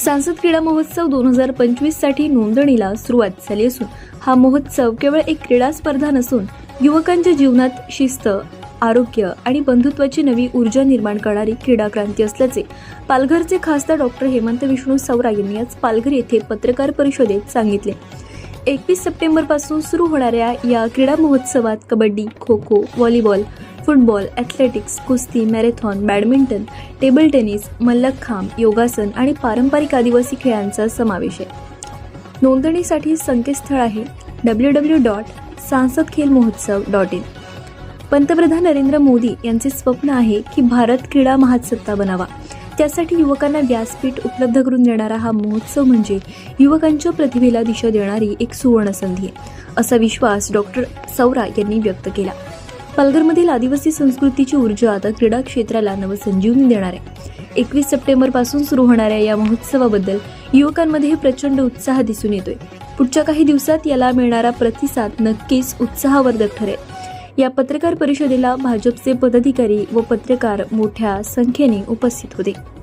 सांसद क्रीडा महोत्सव दोन हजार पंचवीससाठी नोंदणीला सुरुवात झाली असून हा महोत्सव केवळ एक क्रीडा स्पर्धा नसून युवकांच्या जीवनात शिस्त आरोग्य आणि बंधुत्वाची नवी ऊर्जा निर्माण करणारी क्रीडा क्रांती असल्याचे पालघरचे खासदार डॉक्टर हेमंत विष्णू सवरा यांनी आज पालघर येथे पत्रकार परिषदेत सांगितले. एकवीस सप्टेंबरपासून सुरू होणाऱ्या या क्रीडा महोत्सवात kabaddi kho kho volleyball football athletics कुस्ती marathon badminton table tennis mallakhamb योगासन आणि पारंपरिक आदिवासी खेळांचा समावेश आहे. नोंदणीसाठी संकेतस्थळ आहे डब्ल्यू डब्ल्यू डॉट सांसद खेल महोत्सव डॉट इन पंतप्रधान नरेंद्र मोदी यांचे स्वप्न आहे की भारत क्रीडा महासत्ता बनावा. त्यासाठी युवकांना व्यासपीठ उपलब्ध करून देणारा हा महोत्सव म्हणजे युवकांच्या प्रतिभेला दिशा देणारी एक सुवर्ण संधी. आहे असा विश्वास डॉक्टर सौरा यांनी व्यक्त केला. पालघरमधील आदिवासी संस्कृतीची ऊर्जा आता क्रीडा क्षेत्राला नवसंजीवनी देणार आहे. एकवीस सप्टेंबरपासून सुरू होणाऱ्या या महोत्सवाबद्दल युवकांमध्ये प्रचंड उत्साह दिसून येतोय. पुढच्या काही दिवसात याला मिळणारा प्रतिसाद नक्कीच उत्साहवर्धक ठरेल. या पत्रकार परिषदेला भाजपचे पदाधिकारी व पत्रकार मोठ्या संख्येने उपस्थित होते.